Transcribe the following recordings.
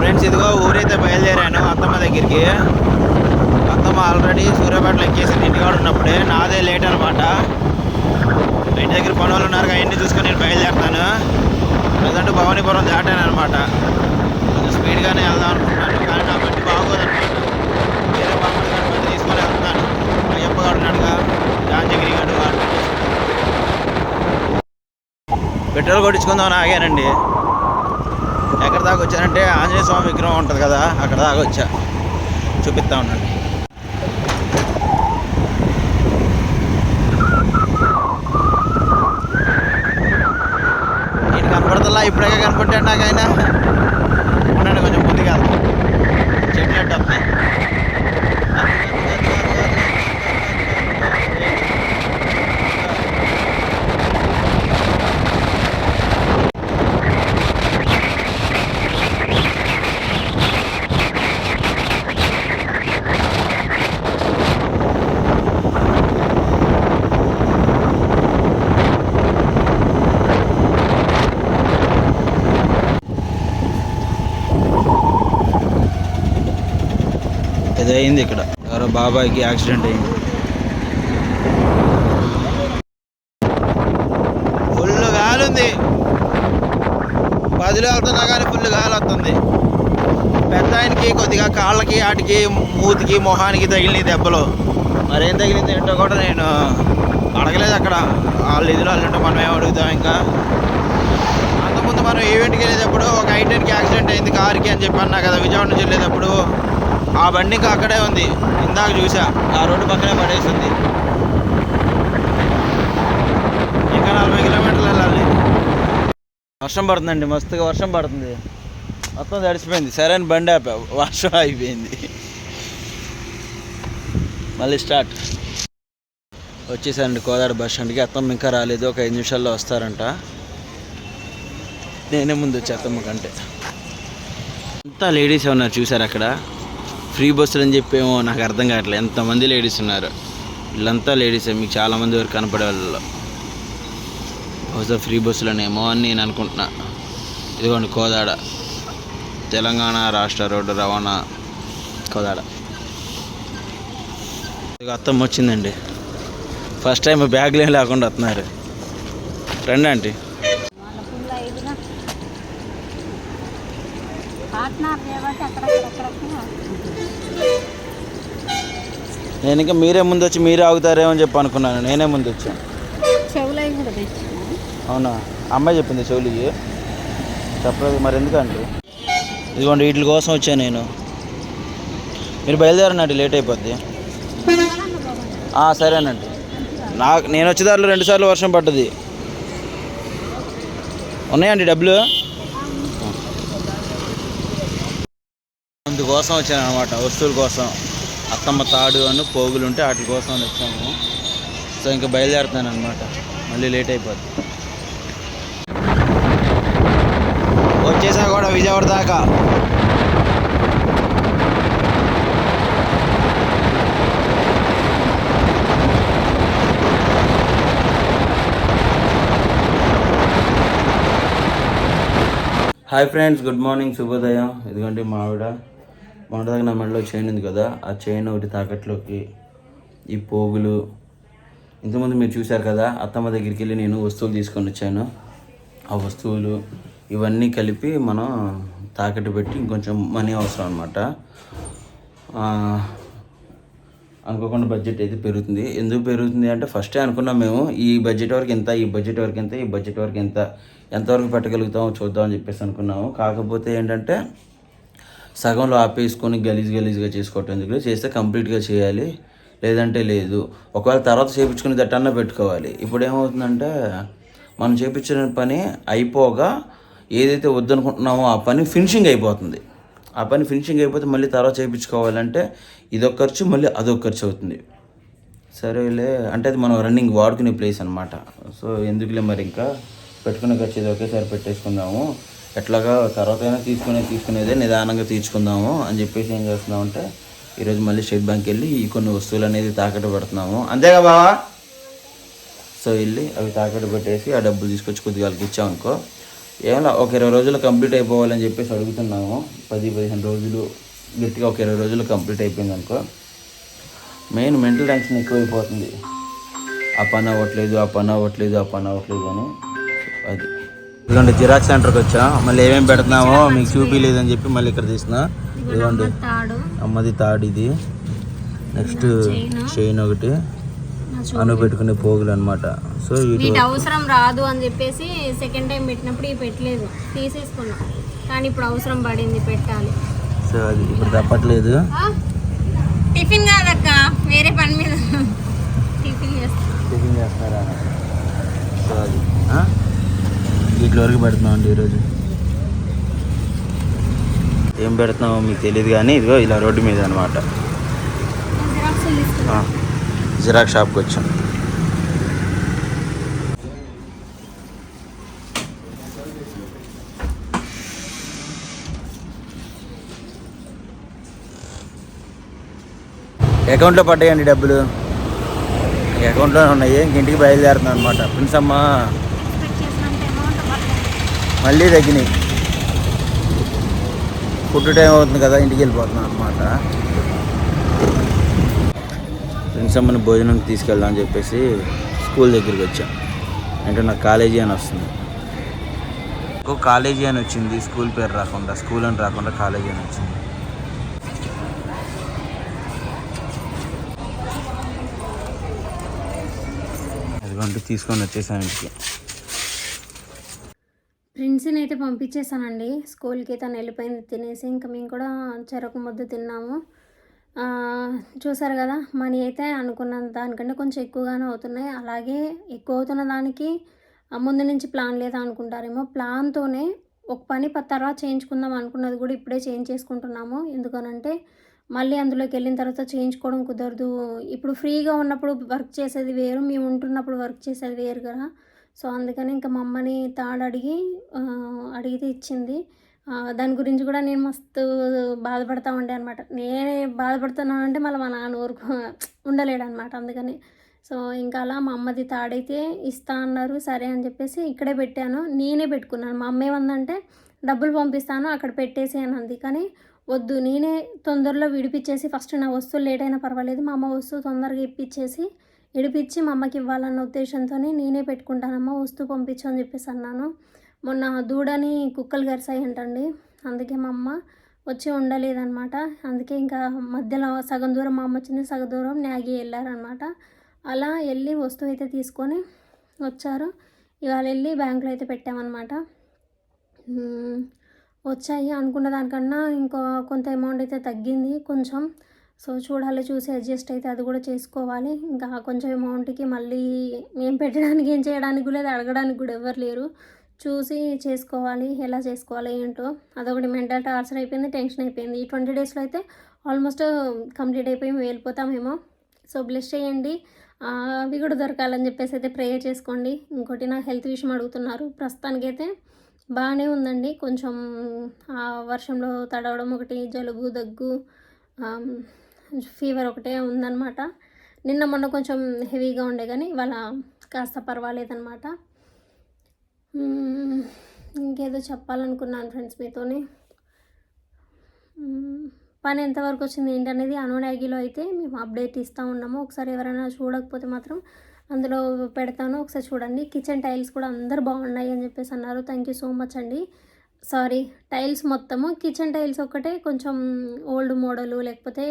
Friends ఇదిగో ఊరైతే బయలుదేరాను అత్తమ్మ దగ్గరికి. అత్తమ్మ ఆల్రెడీ సూర్యాపేటలో ఎక్కేసింది ఇంటికాడ ఉన్నప్పుడే. నాదే లేట్ అనమాట. ఇంటి దగ్గర పనులు ఉన్నారు అవన్నీ చూసుకొని నేను బయలుదేరుతాను. లేదంటే భవానీపురం దాటాను అనమాట. కొంచెం స్పీడ్గానే వెళ్దాం అనుకుంటున్నాను కానీ నా బండి బాగోదనమాట వేరే బాగుంది బండి తీసుకొని వెళ్తున్నాను. అయ్యప్ప ఉన్నాడుగా జాంజగిరి గారు పెట్రోల్ కొట్టించుకుందామని ఆగానండి. ఎక్కడ దాకా వచ్చానంటే ఆంజనేయ స్వామి విగ్రహం ఉంటుంది కదా అక్కడ దాకా వచ్చా. చూపిస్తా ఉన్నాను. నేను కనపడతలా ఇప్పుడే కనపడ్డాడు నాకు ఆయన ఉండండి కొంచెం ముందుగా. చెట్లు అంటే అయింది ఇక్కడ. ఎవరో బాబాయ్కి యాక్సిడెంట్ అయింది. ఫుల్ గాలుంది. ఉంది పదిలో వెళ్తున్నా కానీ ఫుల్ గాలి వస్తుంది. పెద్ద ఆయనకి కొద్దిగా కాళ్ళకి ఆటికి మూతికి మొహానికి తగిలినాయి దెబ్బలు. మరేం తగిలింది ఏంటో కూడా నేను అడగలేదు అక్కడ. వాళ్ళు ఇదిలో వాళ్ళు మనం ఏం అడుగుతాం ఇంకా. అంతకుముందు మనం ఈవెంట్కి వెళ్ళేటప్పుడు ఒక ఐటెన్కి యాక్సిడెంట్ అయింది కార్కి అని చెప్పి అన్నా కదా విజయవాడ నుంచి వెళ్ళేటప్పుడు. ఆ బండి ఇంకా అక్కడే ఉంది. ఇందాక చూసా ఆ రోడ్డు పక్కనే పడేసింది. ఇంకా నలభై కిలోమీటర్లు వెళ్ళాలి. వర్షం పడుతుందండి. మస్తుగా వర్షం పడుతుంది. మొత్తం తడిసిపోయింది. సరే అని బండి ఆపా. వర్షం అయిపోయింది మళ్ళీ స్టార్ట్. వచ్చేసానండి కోదాడ బస్ స్టాండ్కి. అత్తమ్మ ఇంకా రాలేదు. ఒక ఐదు నిమిషాల్లో వస్తారంట. నేనే ముందు వచ్చే అత్తమ్మ కంటే. అంతా లేడీస్ ఉన్నారు చూసారు అక్కడ? ఫ్రీ బస్సులు అని చెప్పేమో నాకు అర్థం కావట్లేదు. ఎంతమంది లేడీస్ ఉన్నారు? వీళ్ళంతా లేడీసే మీకు చాలామంది వరకు కనపడే వాళ్ళు బహుశా ఫ్రీ బస్సులనేమో అని నేను అనుకుంటున్నా. ఇదిగోండి కోదాడ. తెలంగాణ రాష్ట్ర రోడ్డు రవాణా కోదాడ. ఇదిగో అత్తమ్మ వచ్చిందండి. ఫస్ట్ టైం బ్యాగ్లు ఏం లేకుండా వస్తున్నారు. రండి ఆంటీ. నేను ఇంకా మీరే ముందు వచ్చి మీరే ఆగుతారేమో అని చెప్పి అనుకున్నాను. నేనే ముందు వచ్చాను. చెవులై అవునా? అమ్మాయి చెప్పింది చెవులికి. చెప్పలేదు మరి ఎందుకండి? ఇదిగోండి వీటి కోసం వచ్చాను నేను. మీరు బయలుదేరనండి లేట్ అయిపోద్ది. సరేనండి. నాకు నేను వచ్చేదారిలో రెండు సార్లు వర్షం పడ్డది. ఉన్నాయండి డబ్బులు? అందుకోసం వచ్చాను అనమాట వస్తువుల కోసం. అత్తమ్మ తాడు అని పోగులు ఉంటే వాటి కోసం వచ్చాము. సో ఇంకా బయలుదేరుతాను అనమాట మళ్ళీ లేట్ అయిపోద్ది. వచ్చేసా కూడా విజయవాడ దాకా. హాయ్ ఫ్రెండ్స్ గుడ్ మార్నింగ్ శుభోదయం. ఇదిగోండి మా ఆవిడ. మొదటిదాకా నా మెడలో చైన్ ఉంది కదా ఆ చైన్ ఒకటి తాకట్లోకి ఈ పోగులు ఇంతకుముందు మీరు చూశారు కదా అత్తమ్మ దగ్గరికి వెళ్ళి నేను వస్తువులు తీసుకొని వచ్చాను. ఆ వస్తువులు ఇవన్నీ కలిపి మనం తాకట్టు పెట్టి ఇంకొంచెం మనీ అవసరం అనమాట అనుకోకుండా బడ్జెట్ అయితే పెరుగుతుంది. ఎందుకు పెరుగుతుంది అంటే ఫస్టే అనుకున్నాం మేము ఈ బడ్జెట్ వరకు ఎంత ఈ బడ్జెట్ వరకు ఎంత ఈ బడ్జెట్ వరకు ఎంత ఎంతవరకు పెట్టగలుగుతామో చూద్దామని చెప్పేసి అనుకున్నాము. కాకపోతే ఏంటంటే సగంలో ఆపేసుకొని గలీజ్ గలీజ్గా చేసుకోవటం ఎందుకు? చేస్తే కంప్లీట్గా చేయాలి. లేదంటే లేదు. ఒకవేళ తర్వాత చేయించుకుని దట్టన్నా పెట్టుకోవాలి. ఇప్పుడు ఏమవుతుందంటే మనం చేయించిన పని అయిపోగా ఏదైతే వద్దనుకుంటున్నామో ఆ పని ఫినిషింగ్ అయిపోతుంది. ఆ పని ఫినిషింగ్ అయిపోతే మళ్ళీ తర్వాత చేయించుకోవాలంటే ఇదొక ఖర్చు మళ్ళీ అదొక ఖర్చు అవుతుంది. సరేలే. అంటే అది మనం రన్నింగ్ వాడుకునే ప్లేస్ అనమాట సో ఎందుకులే మరి ఇంకా? పెట్టుకునే ఖర్చు ఇది ఒకేసారి పెట్టేసుకుందాము. ఎట్లాగా తర్వాత అయినా తీసుకునే తీసుకునేదే నిదానంగా తీర్చుకుందాము అని చెప్పేసి ఏం చేస్తున్నామంటే ఈరోజు మళ్ళీ స్టేట్ బ్యాంక్ వెళ్ళి ఈ కొన్ని వస్తువులు అనేది తాకట్టు పెడుతున్నాము. అంతేగా బావా? సో వెళ్ళి అవి తాకట్టు పెట్టేసి ఆ డబ్బులు తీసుకొచ్చి కొద్దిగా వాళ్ళకి ఇచ్చామనుకో ఏమన్నా ఒక ఇరవై రోజులు కంప్లీట్ అయిపోవాలని చెప్పేసి అడుగుతున్నాము. పది పదిహేను రోజులు గట్టిగా ఒక ఇరవై రోజులు కంప్లీట్ అయిపోయింది అనుకో మెయిన్ మెంటల్ టెన్షన్ ఎక్కువైపోతుంది. ఆ పని అవ్వట్లేదు ఆ పని అవ్వట్లేదు ఆ పని అవ్వట్లేదు అని. అది. ఇదిగోండి జిరాక్స్ సెంటర్కి వచ్చా. మళ్ళీ ఏమేమి పెడుతున్నామో మీకు చూపించలేదని చెప్పి మళ్ళీ ఇక్కడ తీసిన ఇదిగోండి అమ్మది తాడు. ఇది. Next chain. ఒకటి. అను పెట్టుకునే పోగులు అనమాట సో వీటి అవసరం రాదు అని చెప్పేసి సెకండ్ టైం పెట్టినప్పుడు ఇవి పెట్టలేదు. తీసేసుకున్నాం. కానీ ఇప్పుడు అవసరం పడింది పెట్టాలి. సో అది ఇప్పుడు తప్పట్లేదు. టిఫిన్ కాదక్క వేరే పని మీద టిఫిన్ చేస్తాం టిఫిన్ చేస్తారా సో అది ఆ? వీటి వరకు పెడుతున్నాం అండి ఈరోజు? ఏం పెడుతున్నామో మీకు తెలియదు కానీ ఇదిగో ఇలా రోడ్డు మీద అనమాట జిరాక్ షాప్కి వచ్చాం. అకౌంట్లో పడ్డాయండి డబ్బులు? ఈ అకౌంట్లో ఉన్నాయి ఇంక ఇంటికి బయలుదేరుతున్నాం అనమాట ప్రిన్స్ అమ్మ మళ్ళీ తగ్గినాయి. ఫుడ్ టైం అవుతుంది కదా ఇంటికి వెళ్ళిపోతున్నాం అనమాట ఫ్రెండ్స్ అమ్మని భోజనం తీసుకెళ్దాం అని చెప్పేసి స్కూల్ దగ్గరికి వచ్చాం. అంటే నాకు కాలేజీ అని వస్తుంది. ఇంకో కాలేజీ అని వచ్చింది స్కూల్ పేరు రాకుండా స్కూల్ అని రాకుండా కాలేజీ అని వచ్చింది. అదిగోండి తీసుకొని వచ్చేసాను ఇంటికి. టిఫిన్ అయితే పంపించేసానండి స్కూల్కి తను వెళ్ళిపోయింది తినేసి ఇంకా మేము కూడా చెరకు ముద్ద తిన్నాము. చూసారు కదా మనీ అయితే అనుకున్నంత దానికంటే కొంచెం ఎక్కువగానే అవుతున్నాయి. అలాగే ఎక్కువ అవుతున్న దానికి ముందు నుంచి ప్లాన్ లేదా అనుకుంటారేమో. ప్లాన్తోనే ఒక పని తర్వాత చేయించుకుందాం అనుకున్నది కూడా ఇప్పుడే చేంజ్ చేసుకుంటున్నాము. ఎందుకనంటే మళ్ళీ అందులోకి వెళ్ళిన తర్వాత చేయించుకోవడం కుదరదు. ఇప్పుడు ఫ్రీగా ఉన్నప్పుడు వర్క్ చేసేది వేరు మేము ఉంటున్నప్పుడు వర్క్ చేసేది వేరు కదా. సో అందుకని ఇంకా మా అమ్మని తాడు అడిగి అడిగితే ఇచ్చింది. దాని గురించి కూడా నేను మస్తు బాధపడతా ఉండే అనమాట నేనే బాధపడుతున్నానంటే మళ్ళీ మా నాన్న ఊరుకు ఉండలేడనమాట అందుకని. సో ఇంకా అలా మా అమ్మది తాడైతే ఇస్తా అన్నారు సరే అని చెప్పేసి ఇక్కడే పెట్టాను. నేనే పెట్టుకున్నాను. మా అమ్మ ఏమందంటే డబ్బులు పంపిస్తాను అక్కడ పెట్టేసి అని అంది. కానీ వద్దు నేనే తొందరలో విడిపించేసి ఫస్ట్ నా వస్తువులు లేట్ అయినా పర్వాలేదు. మా అమ్మ వస్తువు తొందరగా ఇప్పించేసి విడిపించి మా అమ్మకి ఇవ్వాలన్న ఉద్దేశంతో నేనే పెట్టుకుంటానమ్మా వస్తువు పంపించు అని చెప్పేసి అన్నాను. మొన్న దూడని కుక్కలు గరిసాయి అంటండి అందుకే మా అమ్మ వచ్చి ఉండలేదన్నమాట. అందుకే ఇంకా మధ్యలో సగం దూరం మా అమ్మ వచ్చింది సగం దూరం న్యాగి వెళ్ళారనమాట అలా వెళ్ళి వస్తువు అయితే తీసుకొని వచ్చారు. ఇవాళ వెళ్ళి బ్యాంకులో అయితే పెట్టామన్నమాట. వచ్చాయి. అనుకున్న దానికన్నా ఇంకో కొంత అమౌంట్ అయితే తగ్గింది. కొంచెం సో చూడాలి చూసి అడ్జస్ట్ అయితే అది కూడా చేసుకోవాలి. ఇంకా కొంచెం అమౌంట్కి మళ్ళీ ఏం పెట్టడానికి ఏం చేయడానికి కూడా లేదు అడగడానికి కూడా ఎవరు లేరు. చూసి చేసుకోవాలి ఎలా చేసుకోవాలి ఏంటో. అదొకటి మెంటల్ టార్చర్ అయిపోయింది టెన్షన్ అయిపోయింది. ఈ ట్వంటీ డేస్లో అయితే ఆల్మోస్ట్ కంప్లీట్ అయిపోయి మేము వెళ్ళిపోతామేమో. సో బ్లెస్ చేయండి. అవి కూడా దొరకాలని చెప్పేసి అయితే ప్రేయర్ చేసుకోండి. ఇంకోటి నా హెల్త్ విషయం అడుగుతున్నారు. ప్రస్తుతానికైతే బాగానే ఉందండి. కొంచెం ఆ వర్షంలో తడవడం ఒకటి జలుబు దగ్గు ఫీవర్ ఒకటే ఉందన్నమాట. నిన్న మొన్న కొంచెం హెవీగా ఉండే కానీ ఇవాళ కాస్త పర్వాలేదన్నమాట. ఇంకేదో చెప్పాలనుకున్నాను ఫ్రెండ్స్ మీతోని. పని ఎంతవరకు వచ్చింది ఏంటనేది అనుడాగిలో అయితే మేము అప్డేట్ ఇస్తూ ఉన్నాము. ఒకసారి ఎవరైనా చూడకపోతే మాత్రం అందులో పెడతాను. ఒకసారి చూడండి. కిచెన్ టైల్స్ కూడా అందరు బాగున్నాయి అని చెప్పేసి అన్నారు. థ్యాంక్ యూ సో మచ్ అండి. సారీ టైల్స్ మొత్తము. కిచెన్ టైల్స్ ఒక్కటే కొంచెం ఓల్డ్ మోడలు లేకపోతే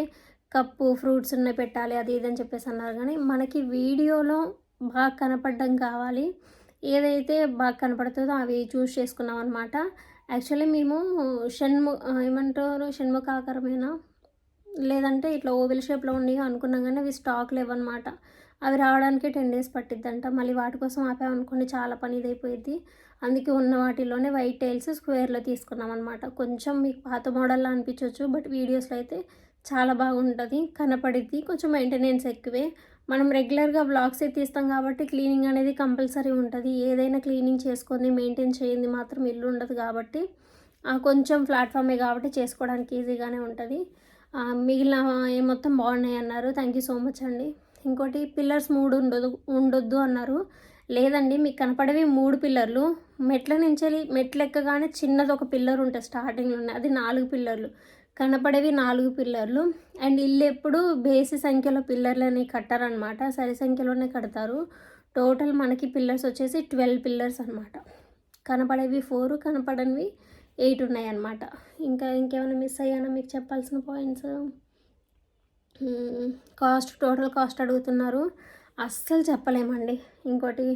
కప్పు ఫ్రూట్స్ ఉన్నాయి పెట్టాలి అది ఇది అని చెప్పేసి అన్నారు. కానీ మనకి వీడియోలో బాగా కనపడడం కావాలి. ఏదైతే బాగా కనపడుతుందో అవి చూస్ చేసుకున్నాం అనమాట యాక్చువల్లీ మేము షణ్ము ఏమంటారు? ఏమంటారు షణ్ముఖాకరమైన లేదంటే ఇట్లా ఓవెల్ షేప్లో ఉండి అనుకున్నాం కానీ అవి స్టాక్ లేవన్నమాట అవి రావడానికి టెన్ డేస్ పట్టిద్దంట. మళ్ళీ వాటి కోసం ఆపామనుకోండి చాలా పని ఇదైపోయింది అందుకే ఉన్న వాటిలోనే వైట్ టైల్స్ స్క్వేర్లో తీసుకున్నాం అనమాట కొంచెం మీకు పాత మోడల్లో అనిపించవచ్చు బట్ వీడియోస్లో అయితే చాలా బాగుంటుంది. కనపడిద్ది. కొంచెం మెయింటెనెన్స్ ఎక్కువే. మనం రెగ్యులర్గా బ్లాగ్సే తీస్తాం కాబట్టి క్లీనింగ్ అనేది కంపల్సరీ ఉంటుంది. ఏదైనా క్లీనింగ్ చేసుకొని మెయింటైన్ చేయండి మాత్రం ఇల్లు ఉండదు కాబట్టి ఆ, కొంచెం ప్లాట్ఫామే కాబట్టి చేసుకోవడానికి ఈజీగానే ఉంటుంది. మిగిలిన ఏ మొత్తం బాగున్నాయి అన్నారు. థ్యాంక్ యూ సో మచ్ అండి. ఇంకోటి పిల్లర్స్ మూడు ఉండదు ఉండొద్దు అన్నారు. లేదండి మీకు కనపడేవి మూడు పిల్లర్లు మెట్ల నుంచి వెళ్ళి మెట్లు ఎక్కగానే చిన్నది ఒక పిల్లర్ ఉంటుంది స్టార్టింగ్లోనే అది నాలుగు పిల్లర్లు కనపడేవి నాలుగు పిల్లర్లు. అండ్ ఇల్లు ఎప్పుడు బేసి సంఖ్యలో పిల్లర్లని కట్టారనమాట సరి సంఖ్యలోనే కడతారు. టోటల్ మనకి పిల్లర్స్ వచ్చేసి ట్వెల్వ్ పిల్లర్స్ అనమాట కనపడేవి ఫోర్ కనపడనివి ఎయిట్ ఉన్నాయన్నమాట. ఇంకా ఇంకేమైనా మిస్ అయ్యానా మీకు చెప్పాల్సిన పాయింట్స్? కాస్ట్ టోటల్ కాస్ట్ అడుగుతున్నారు. అస్సలు చెప్పలేమండి. ఇంకోటి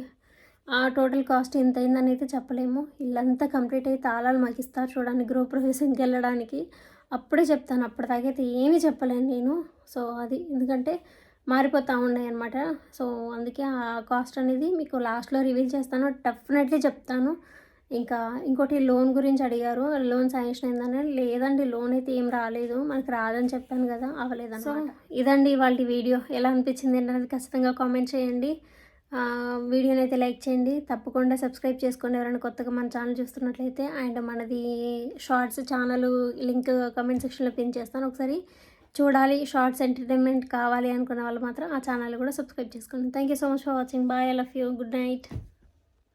టోటల్ కాస్ట్ ఎంత అయిందని అయితే చెప్పలేము. ఇల్లంతా కంప్లీట్ అయ్యి తాళాలు మాకు ఇస్తారు చూడండి గృహప్రవేశంకి వెళ్ళడానికి. అప్పుడే చెప్తాను అప్పటిదాకైతే ఏమీ చెప్పలేను నేను. సో అది ఎందుకంటే మారిపోతూ ఉన్నాయి అనమాట సో అందుకే ఆ కాస్ట్ అనేది మీకు లాస్ట్లో రివీల్ చేస్తాను డెఫినెట్లీ చెప్తాను. ఇంకా ఇంకోటి లోన్ గురించి అడిగారు లోన్ శాంక్షన్ అయిందని లేదండి లోన్ అయితే ఏం రాలేదు మనకి రాదని చెప్పాను కదా అవ్వలేదని సో ఇదండి ఇవాళ వీడియో ఎలా అనిపించింది అనేది ఖచ్చితంగా కామెంట్ చేయండి. ఆ, వీడియోని అయితే లైక్ చేయండి. తప్పకుండా సబ్స్క్రైబ్ చేసుకోండి ఎవరైనా కొత్తగా మన ఛానల్ చూస్తున్నట్లయితే. అండ్ మనది షార్ట్స్ ఛానల్ లింక్ కామెంట్ సెక్షన్లో పిన్ చేస్తాను. ఒకసారి చూడాలి షార్ట్స్ ఎంటర్టైన్మెంట్ కావాలి అనుకున్న వాళ్ళు మాత్రం ఆ ఛానల్ కూడా సబ్స్క్రైబ్ చేసుకోండి. Thank you so much for watching bye I love you good night